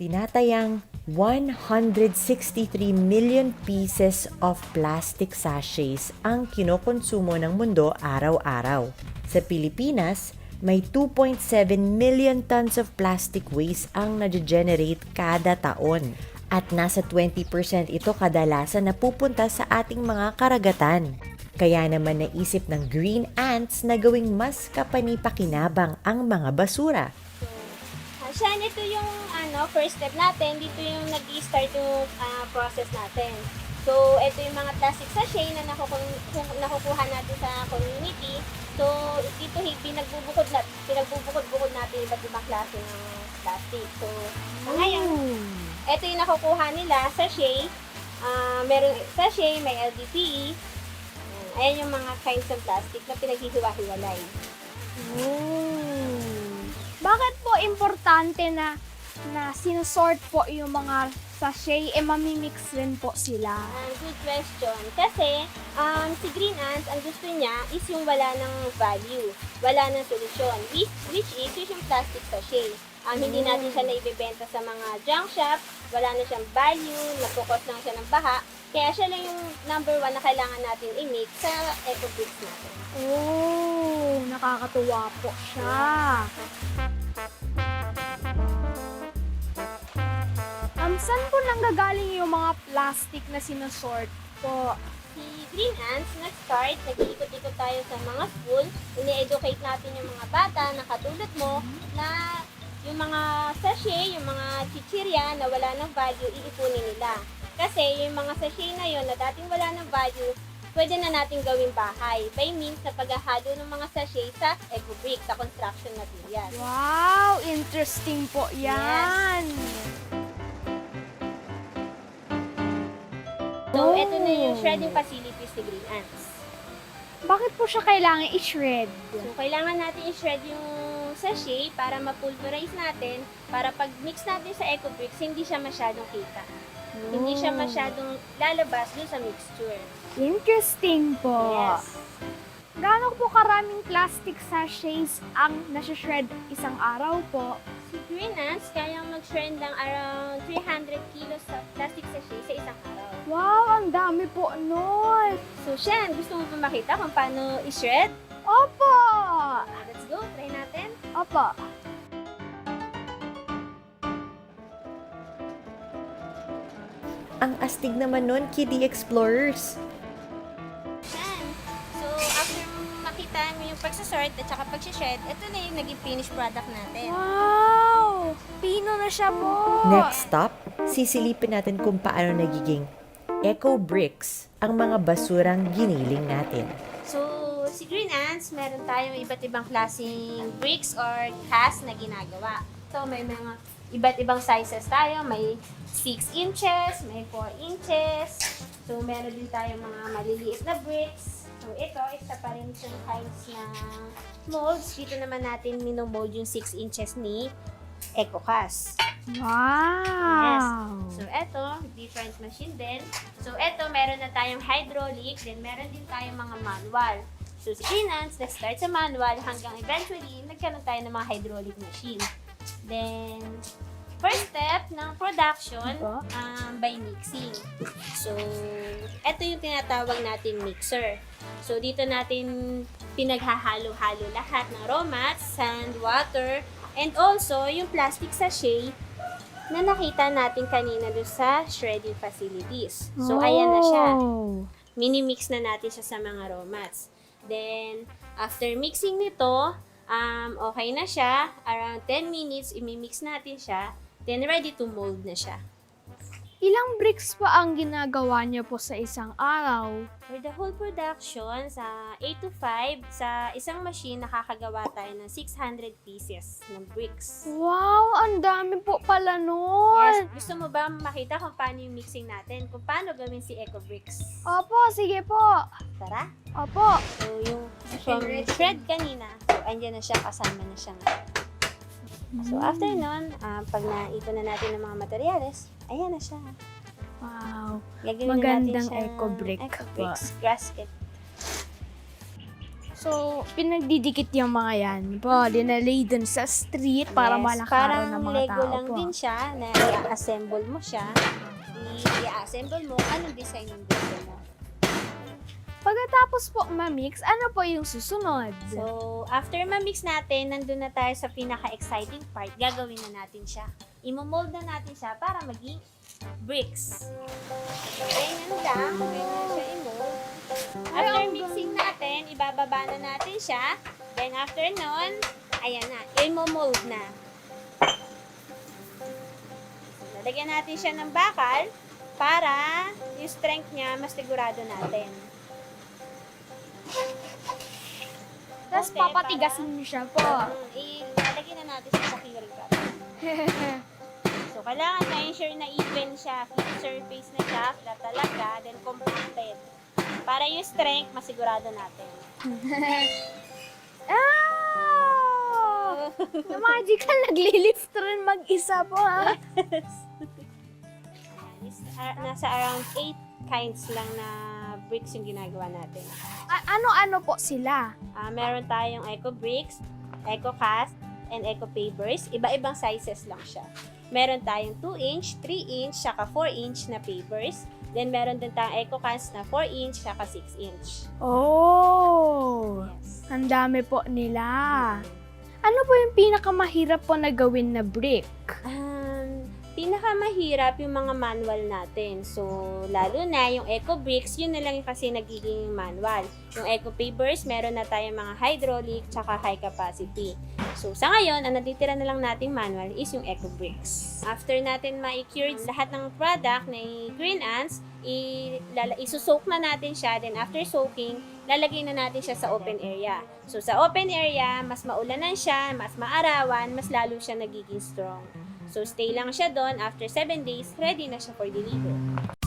Tinatayang 163 million pieces of plastic sachets ang kinokonsumo ng mundo araw-araw. Sa Pilipinas, may 2.7 million tons of plastic waste ang nage-generate kada taon. At nasa 20% ito kadalasan na pupunta sa ating mga karagatan. Kaya naman naisip ng Green Ants na gawing mas kapani-pakinabang ang mga basura. Shan, ito yung ano, first step natin. Dito yung nag-start yung ah, process natin. So, ito yung mga plastic sachet na nakukuha natin sa community. So, dito pinagbubukod na, pinagbubukod-bukod natin iba't ibang klase ng plastic. So, sa ngayon, ito yung nakukuha nila, sachet. Ah, meron sachet, may LDPE. Ayan, yung mga kinds of plastic na pinaghihiwa-hiwalay. Oh. Bakit po importante na na sinusort po yung mga sachet, eh mamimix rin po sila? Ah, good question. Kasi, um, si Green Ants, ang gusto niya is yung wala ng value. Wala ng solusyon. Which, which is yung plastic sachet. Um, Hindi natin siya naibibenta sa mga junk shop. Wala na siyang value. Napukos lang siya ng baha. Kaya siya lang yung number one na kailangan natin i-mix sa eco natin. Oh, nakakatuwa po siya. Saan po nanggagaling yung mga plastic na sinusort po? Si Green Ants, nag-start, nag-iikot-ikot tayo sa mga school, ini-educate natin yung mga bata na katulad mo na yung mga sachet, yung mga chichirya na wala ng value, iipunin nila. Kasi yung mga sachet na yon na dating wala ng value, pwede na natin gawing bahay by means na paghahalo ng mga sachet sa eco brick, sa construction material. Wow, interesting po yan. So, ito na yung shredding facilities ni Green Ants. Bakit po siya kailangan i-shred? So, kailangan natin i-shred yung sachet para ma-pulverize natin para pag mix natin sa eco bricks, hindi siya masyadong kita. Hindi siya masyadong lalabas dun sa mixture. Interesting po. Yes. Gaano po karaming plastic sachets ang nasa-shred isang araw po? Si Green Ants, kayang mag-shred lang around 300 kilos sa plastic sachet sa isang araw. Wow, ang dami po nun! So, Shan, gusto mo ba makita kung paano i-shred? Opo! Ah, let's go, try natin. Opo. Ang astig naman nun, Kiddie Explorers. Shan. So, after makita mo yung pagsasort at saka pag-shred, ito na yung naging finished product natin. Wow! Pino na siya po! Next stop, sisilipin natin kung paano nagiging eco bricks ang mga basurang giniling natin. So, si Green Ants, meron tayong iba't ibang klaseng bricks or cast na ginagawa. So, may mga iba't ibang sizes tayo. May 6 inches, may 4 inches. So, meron din tayong mga maliliit na bricks. So, ito, isa pa rin siyang kinds na molds. Dito naman natin minomold yung 6 inches ni EcoCast. Wow! So, eto, different machine din. So, eto, meron na tayong hydraulic, then meron din tayong mga manual. So, si Finance, let's start sa manual hanggang eventually, nagkaroon tayo ng mga hydraulic machine. Then, first step ng production Ito? um, by mixing. So, eto yung tinatawag natin mixer. So, dito natin pinaghahalo-halo lahat ng raw mats, sand, water, and also yung plastic sachet na nakita natin kanina doon sa shredding facilities. So, ayan na siya. Oh. Mini-mix na natin siya sa mga raw mats. Then, after mixing nito, um, okay na siya. Around 10 minutes, imimix natin siya. Then, ready to mold na siya. Ilang bricks pa ang ginagawa niyo po sa isang araw? For the whole production, sa 8 to 5, sa isang machine, nakakagawa tayo ng 600 pieces ng bricks. Wow, ang dami po pala nun! Yes, gusto mo ba makita kung paano yung mixing natin? Kung paano gawin si Eco Bricks? Opo, sige po. Tara! Opo. So, yung from shred kanina, so, andyan na siya, kasama na siya. So, after nun, ah, pag naipon na natin ng mga materyales, ayan na siya. Wow. Gagawin Magandang eco brick eco po. bricks, gasket. So, pinagdidikit yung mga yan po. Dinalay dun sa street para Yes, malakaran ng mga Lego tao lang po. din siya na i-assemble mo siya. I-assemble mo anong design yung gusto mo. Pagkatapos po ma-mix, ano po yung susunod? So, after ma-mix natin, nandun na tayo sa pinaka-exciting part. Gagawin na natin siya. Imo-mold na natin siya para maging bricks. Ganyan lang. Ganyan siya i-mold. After mixing natin, ibababa na natin siya. Then, after nun, ayan na. Imo-mold na. Lalagyan natin siya ng bakal para yung strength niya mas sigurado natin. Tapos Okay, papatigasin niyo siya po. Mm, ilalagay na natin sa cup. So, kailangan ma-ensure na even siya, flat surface na siya, flat talaga, then compacted. Para yung strength, masigurado natin. ah! Na magical, naglilift rin mag-isa po ha. Ayan, is- ah, nasa around 8 kinds lang na bricks yung ginagawa natin. Ano-ano po sila? Ah, meron tayong Eco Bricks, Eco Cast, and Eco Pavers. Iba-ibang sizes lang siya. Meron tayong 2-inch, 3-inch, saka 4-inch na pavers. Then, meron din tayong Eco Cast na 4-inch, saka 6-inch. Oh! Yes. Ang dami po nila. Ano po yung pinakamahirap po na gawin na brick? Um, pinakamahirap yung mga manual natin. So, lalo na yung Eco Bricks, yun na lang kasi nagiging manual. Yung Eco Pavers, meron na tayong mga hydraulic tsaka high capacity. So, sa ngayon, ang natitira na lang nating manual is yung Eco Bricks. After natin ma-cure lahat ng product na green ants, isusok na natin siya. Then, after soaking, lalagay na natin siya sa open area. So, sa open area, mas maulanan siya, mas maarawan, mas lalo siya nagiging strong. So, stay lang siya doon. After 7 days, ready na siya for deliver.